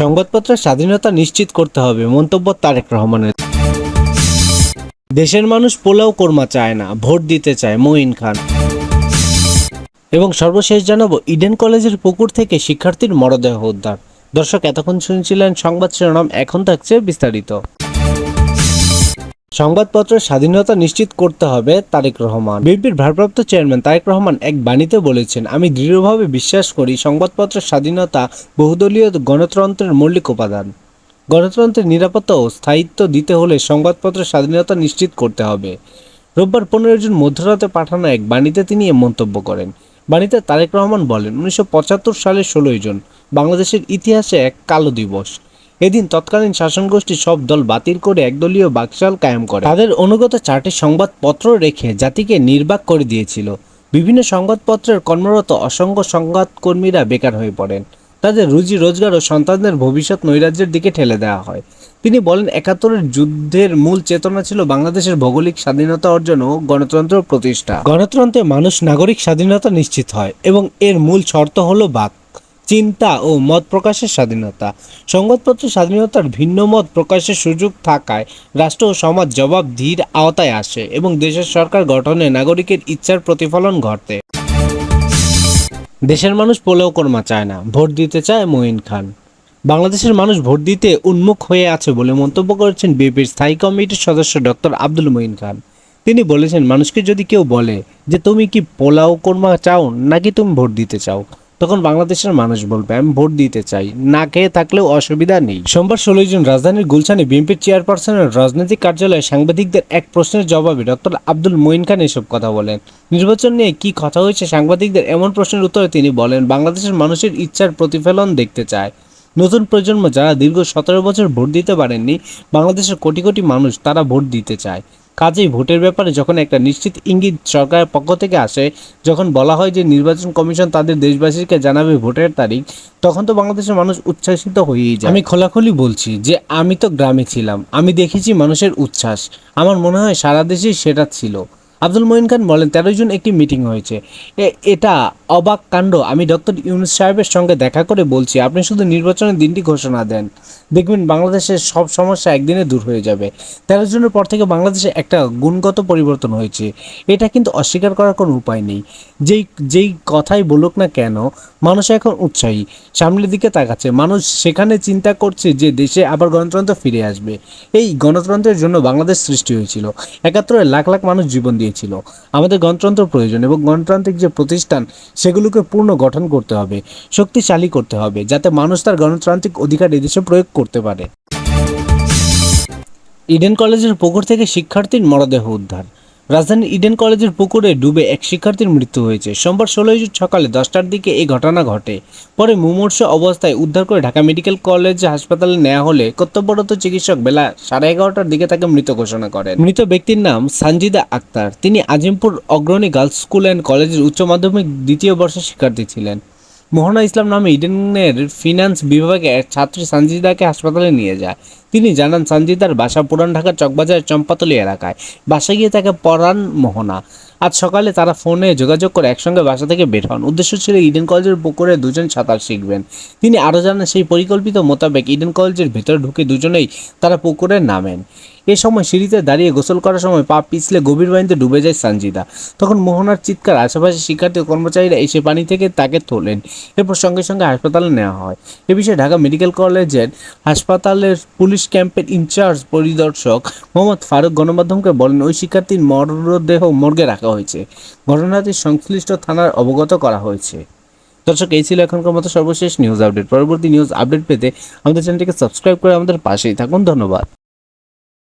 সংবাদপত্রের স্বাধীনতা নিশ্চিত করতে হবে, মন্তব্য তারেক রহমানের। দেশের মানুষ পোলাও কর্মা চায় না, ভোট দিতে চায় মঈন খান। এবং সর্বশেষ জানাব, ইডেন কলেজের পুকুর থেকে শিক্ষার্থীর মরদেহ উদ্ধার। দর্শক, এতক্ষণ শুনছিলেন সংবাদ শিরোনাম, এখন থাকছে বিস্তারিত। সংবাদপত্রের স্বাধীনতা নিশ্চিত করতে হবে তারেক রহমান। বিএনপির ভারপ্রাপ্ত চেয়ারম্যান তারেক রহমান এক বাণীতে বলেছেন, আমি দৃঢ়ভাবে বিশ্বাস করি সংবাদপত্রের স্বাধীনতা বহুদলীয় গণতন্ত্রের মৌলিক উপাদান। গণতন্ত্রের নিরাপত্তা ও স্থায়িত্ব দিতে হলে সংবাদপত্রের স্বাধীনতা নিশ্চিত করতে হবে। রোববার পনেরো জুন মধ্যরাতে পাঠানো এক বাণীতে তিনি এ মন্তব্য করেন। বাণীতে তারেক রহমান বলেন, উনিশশো পঁচাত্তর সালের ষোলোই জুন, বাংলাদেশের ইতিহাসে এক কালো দিবস। এদিন তৎকালীন শাসনগোষ্ঠী সব দল বাতিল করে একদলীয় বাকশাল কায়েম করে। তাদের অনুগত চারটি সংবাদপত্র রেখে জাতিকে নির্বাক করে দিয়েছিল। বিভিন্ন সংবাদপত্রের কর্মরত অসংখ্য সংবাদকর্মীরা বেকার হয়ে পড়েন। তাদের রুজি, রোজগার ও সন্তানদের ভবিষ্যৎ নৈরাজ্যের দিকে ঠেলে দেওয়া হয়। তিনি বলেন, একাত্তরের যুদ্ধের মূল চেতনা ছিল বাংলাদেশের ভৌগোলিক স্বাধীনতা অর্জন ও গণতন্ত্র প্রতিষ্ঠা। গণতন্ত্রে মানুষ নাগরিক স্বাধীনতা নিশ্চিত হয় এবং এর মূল শর্ত হলো বাক। চিন্তা ও মত প্রকাশের স্বাধীনতা। সংবাদপত্র স্বাধীনতার ভিন্ন মত প্রকাশের সুযোগ থাকায় রাষ্ট্র ও সমাজ জবাবদিহির আওতায় আসে এবং দেশের সরকার গঠনে নাগরিকের ইচ্ছার প্রতিফলন ঘটে। দেশের মানুষ পোলেও কর্মা চায় না, ভোট দিতে চায় মঈন খান। বাংলাদেশের মানুষ ভোট দিতে উন্মুখ হয়ে আছে বলে মন্তব্য করেছেন বিএনপির স্থায়ী কমিটির সদস্য ডক্টর আব্দুল মঈন খান। তিনি বলেছেন, মানুষকে যদি কেউ বলে যে, তুমি কি পোলাও কর্মা চাও নাকি তুমি ভোট দিতে চাও? তখন বাংলাদেশের মানুষ বলবে, আমি ভোট দিতে চাই, না খেয়ে থাকলেও অসুবিধা নেই। সোমবার ষোলোই জুন রাজধানীর গুলশানে বিএনপির চেয়ারপারসনের রাজনৈতিক কার্যালয়ে সাংবাদিকদের এক প্রশ্নের জবাবে ডক্টর আব্দুল মঈন খান এসব কথা বলেন। নির্বাচন নিয়ে কি কথা হয়েছে সাংবাদিকদের এমন প্রশ্নের উত্তরে তিনি বলেন, বাংলাদেশের মানুষের ইচ্ছার প্রতিফলন দেখতে চায়। নতুন প্রজন্ম যারা দীর্ঘ সতেরো বছর ভোট দিতে পারেননি, বাংলাদেশের কোটি কোটি মানুষ তারা ভোট দিতে চায়। কাজেই ভোটের ব্যাপারে যখন একটা নিশ্চিত ইঙ্গিত সরকারের পক্ষ থেকে আসে, যখন বলা হয় যে নির্বাচন কমিশন তাদের দেশবাসীকে জানাবে ভোটের তারিখ, তখন তো বাংলাদেশের মানুষ উচ্ছ্বাসিত হয়েই যায়। আমি খোলাখুলি বলছি যে আমি তো গ্রামে ছিলাম, আমি দেখেছি মানুষের উচ্ছ্বাস। আমার মনে হয় সারা দেশেই সেটা ছিল। আব্দুল মঈন খান বলেন তেরো জুন একটি মিটিং হয়েছে। এটা অবাক কাণ্ড। আমি ডক্টর ইউনুস সাহেবের সঙ্গে দেখা করে বলছি, আপনি শুধু নির্বাচনের দিনটি ঘোষণা দেন। দেখবেন বাংলাদেশের সব সমস্যা একদিনে দূর হয়ে যাবে। তেরো জুনের পর থেকে বাংলাদেশে একটা গুণগত পরিবর্তন হয়েছে। এটা কিন্তু অস্বীকার করার কোনো উপায় নেই। যেই যেই কথাই বলুক না কেন, মানুষ এখন উৎসাহী। সামনের দিকে তাকাচ্ছে। মানুষ সেখানে চিন্তা করছে যে দেশে আবার গণতন্ত্র ফিরে আসবে। এই গণতন্ত্রের জন্য বাংলাদেশ সৃষ্টি হয়েছিল। একাত্তরে লাখ লাখ মানুষ জীবন দিয়েছিল আমাদের গণতন্ত্র প্রয়োজন এবং গণতান্ত্রিক যে প্রতিষ্ঠান, সেগুলোকে পূর্ণ গঠন করতে হবে, শক্তিশালী করতে হবে, যাতে মানুষ তার গণতান্ত্রিক অধিকার এদেশে প্রয়োগ করতে পারে। ইডেন কলেজের পুকুর থেকে শিক্ষার্থীর মরদেহ উদ্ধার। রাজধানীর ইডেন কলেজের পুকুরে ডুবে এক শিক্ষার্থীর মৃত্যু হয়েছে। সোমবার ষোলোই জুন সকালে দশটার দিকে এই ঘটনা ঘটে। পরে মুমূর্ষ অবস্থায় উদ্ধার করে ঢাকা মেডিকেল কলেজ হাসপাতালে নেওয়া হলে কর্তব্যরত চিকিৎসক বেলা সাড়ে এগারোটার দিকে তাকে মৃত ঘোষণা করেন। মৃত ব্যক্তির নাম সানজিদা আক্তার। তিনি Azimpur Agrani girls school and কলেজের উচ্চ মাধ্যমিক দ্বিতীয় বর্ষের শিক্ষার্থী ছিলেন। মোহনা ইসলাম নামে ইডেনের ফিনান্স বিভাগে এক ছাত্রী সঞ্জিদাকে হাসপাতালে নিয়ে যায়। তিনি জানান সঞ্জিদার বাসা পুরান ঢাকার চকবাজারের চম্পাতলি এলাকায়। বাসায় গিয়ে তাকে পড়ান মোহনা। আজ সকালে তারা ফোনে যোগাযোগ করে একসঙ্গে বাসা থেকে বের হন। উদ্দেশ্য ছিল ইডেন কলেজের পুকুরে দুজন সাঁতার শিখবেন। তিনি আরও জানান, সেই পরিকল্পিত মোতাবেক ইডেন কলেজের ভেতরে ঢুকে দুজনেই তারা পুকুরে নামেন। এ সময় সিঁড়িতে দাঁড়িয়ে গোসল করার সময় পা পিছলে গভীর পানিতে ডুবে যায় সঞ্জিদা তখন মোহনার চিৎকার আশেপাশে শিক্ষার্থী কর্মচারীরা এসে পানি থেকে তাকে তোলেন, এরপর সঙ্গে সঙ্গে হাসপাতালে নেওয়া হয়। এ বিষয়ে ঢাকা মেডিকেল কলেজের হাসপাতালের পুলিশ ক্যাম্পের ইনচার্জ পরিদর্শক মোহাম্মদ ফারুক গণমাধ্যমকে বলেন, ওই শিক্ষার্থীর মরদেহ মর্গে রাখা হয়েছে। ঘটনাটি সংশ্লিষ্ট থানার অবগত করা হয়েছে। দর্শক, এই ছিল এখনকার মতো সর্বশেষ নিউজ আপডেট পরবর্তী নিউজ আপডেট পেতে আমাদের চ্যানেলটিকে সাবস্ক্রাইব করে আমাদের পাশেই থাকুন। ধন্যবাদ।